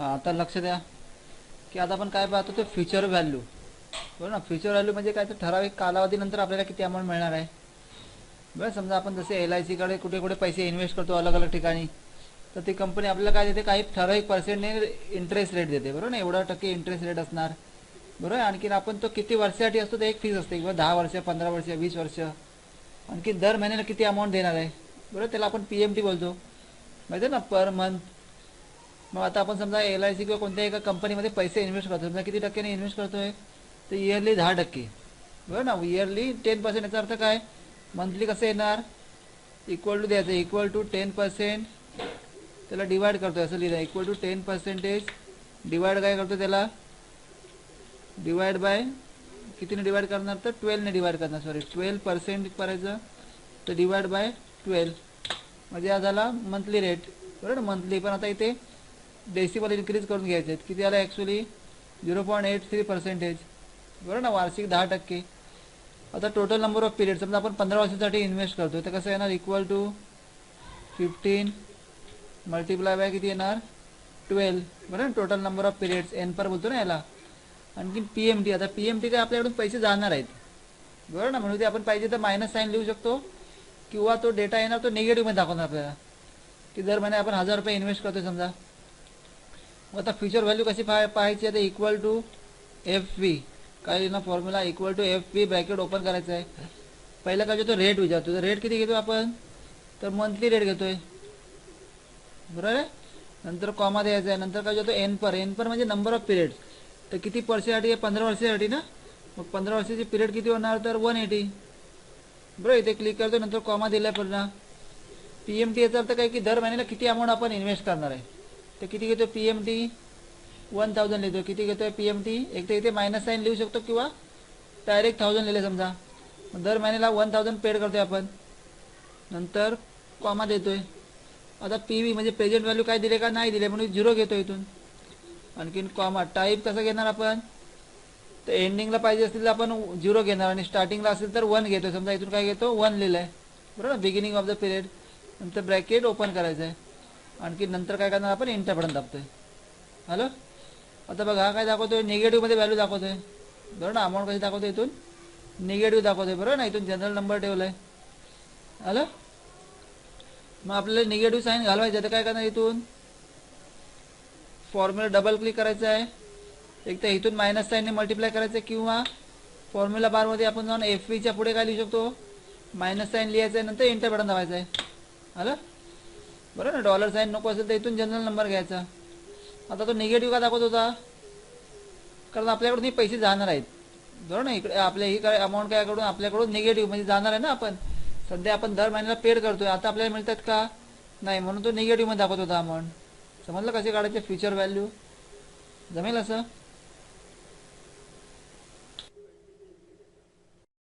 आता लक्ष द्या. की आता आपण काय पाहतो ते फ्युचर व्हॅल्यू बरोबर ना? फ्युचर व्हॅल्यू म्हणजे काय? तर ठराविक कालावधीनंतर आपल्याला किती अमाऊंट मिळणार आहे? बरं समजा आपण जसे एल आय सीकडे कुठे कुठे पैसे इन्व्हेस्ट करतो अलग अलग ठिकाणी तर ती कंपनी आपल्याला काय देते? काही ठराविक पर्सेंटने इंटरेस्ट रेट देते. बरोबर ना? एवढा टक्के इंटरेस्ट रेट असणार. बरोबर? आणखीन आपण तो किती वर्षासाठी असतो ते एक फीस असते. किंवा दहा वर्ष पंधरा वर्ष वीस वर्ष. आणखी दर महिन्याला किती अमाऊंट देणार आहे? बरोबर? त्याला आपण पी एम टी बोलतो. माहिती आहे ना? पर मंथ मग आता आपण समजा एल आय सी किंवा कोणत्याही एका कंपनीमध्ये पैसे इन्व्हेस्ट करतो समजा किती टक्क्याने इन्व्हेस्ट करतोय? तर इयरली दहा टक्के. बरोबर ना? इयरली टेन पर्सेंट याचा अर्थ काय? मंथली कसं येणार? इक्वल टू द्यायचं. इक्वल टू टेन पर्सेंट त्याला डिवाइड करतोय. असं लिहिलं equal to ten percentage divide काय करतो त्याला? डिवाइड बाय कितीने डिवाइड करणार? तर ट्वेल्वने डिवाइड करणार. सॉरी ट्वेल्व पर्सेंट करायचं तर डिवाइड बाय ट्वेल्व म्हणजे हा झाला मंथली रेट बरोबर मंथली पण आता इथे डेसिबल इन्क्रीज करून घ्यायचे आहेत. किती आलं actually zero point eight three percentage बरोबर ना वार्षिक दहा टक्के. आता टोटल नंबर ऑफ पिरियड समजा आपण पंधरा वर्षासाठी इन्व्हेस्ट करतो तर कसं येणार? Equal to fifteen multiply by किती येणार? ट्वेल्व बरोबर ना total number of periods N per बोलतो ना याला. आणखी पी एम टी आता पी एम टी काय आपल्याकडून पैसे जाणार आहेत. बरोबर ना म्हणून ते आपण पाहिजे तर मायनस साईन लिहू शकतो. किंवा तो डेटा येणार तो निगेटिव्हमध्ये दाखवणार आपल्याला. की दर महिने आपण हजार रुपये इन्व्हेस्ट करतो समजा. मग आता फ्युचर व्हॅल्यू कशी पाहाय पाहायची? आहे इक्वल टू एफ व्ही काय ना formula equal to F V bracket open करायचं आहे. पहिला काय तो रेट विचारतो तर रेट किती घेतो आपण? तर मंथली रेट घेतोय. बरोबर आहे? नंतर कॉमा द्यायचा आहे. नंतर काय जातो एन पर एन पर म्हणजे नंबर ऑफ पिरियड तर किती वर्षासाठी? आहे पंधरा वर्षासाठी ना? मग पंधरा वर्षाची पिरियड किती होणार? तर वन एटी बरोबर? इथे क्लिक करतो नंतर कॉमा दिलाय पुन्हा पी एम टी याचा अर्थ काय? की दर महिन्याला किती अमाऊंट आपण इन्व्हेस्ट करणार आहे? तर किती घेतो P M T one thousand लिहितो किती घेतो आहे पी एम टी एक तर इथे मायनस साईन लिहू शकतो किंवा डायरेक्ट थाउजंड लिहिले समजा. दर महिन्याला वन थाउजंड पेड करतोय आपण. नंतर कॉमा देतोय. आता पी व्ही म्हणजे प्रेझेंट व्हॅल्यू काय दिले का? नाही दिले. म्हणून झिरो घेतो इथून. आणखीन कॉमा टाईप कसं घेणार आपण? तर एंडिंगला पाहिजे असतील तर आपण झिरो घेणार. आणि स्टार्टिंगला असेल तर वन घेतो समजा इथून काय घेतो? वन लिहिलं आहे बरोबर? बिगिनिंग ऑफ द पिरियड नंतर ब्रॅकेट ओपन करायचं आहे आणखी नंतर काय करणार आपण? इंटरपर्यंत दाबतोय. हॅलो? आता बघा हा काय दाखवतोय? निगेटिव्हमध्ये व्हॅल्यू दाखवतोय. बरोबर ना? अमाऊंट कशी दाखवतोय इथून? निगेटिव्ह दाखवतोय बरोबर ना? इथून जनरल नंबर ठेवलाय. हॅलो? मग आपल्याला निगेटिव्ह साईन घालवायचं तर काय करणार इथून? फॉर्म्युला डबल क्लिक करायचं आहे. एक तर इथून मायनस साईनने मल्टिप्लाय करायचं आहे किंवा फॉर्म्युला बारमध्ये आपण जाऊन एफ व्हीच्या पुढे काय लिहू शकतो? मायनस साईन लिहायचं आहे नंतर इंटर बटन दाबायचं आहे. हॅलो? बरं ना डॉलर साईन नको असेल तर इथून जनरल नंबर घ्यायचा. आता तो निगेटिव्ह का दाखवत होता? कारण आपल्याकडून हे पैसे जाणार आहेत. बरोबर ना इकडे आपल्या ही काय अमाऊंट काय कडून आपल्याकडून निगेटिव्ह म्हणजे जाणार आहे ना आपण. सध्या आपण दर महिन्याला पेड करतोय. आता आपल्याला मिळतात का? नाही म्हणून तो निगेटिव्हमध्ये दाखवत होता अमाऊंट समजलं कसे काढायचे? फ्युचर व्हॅल्यू जमेल असं?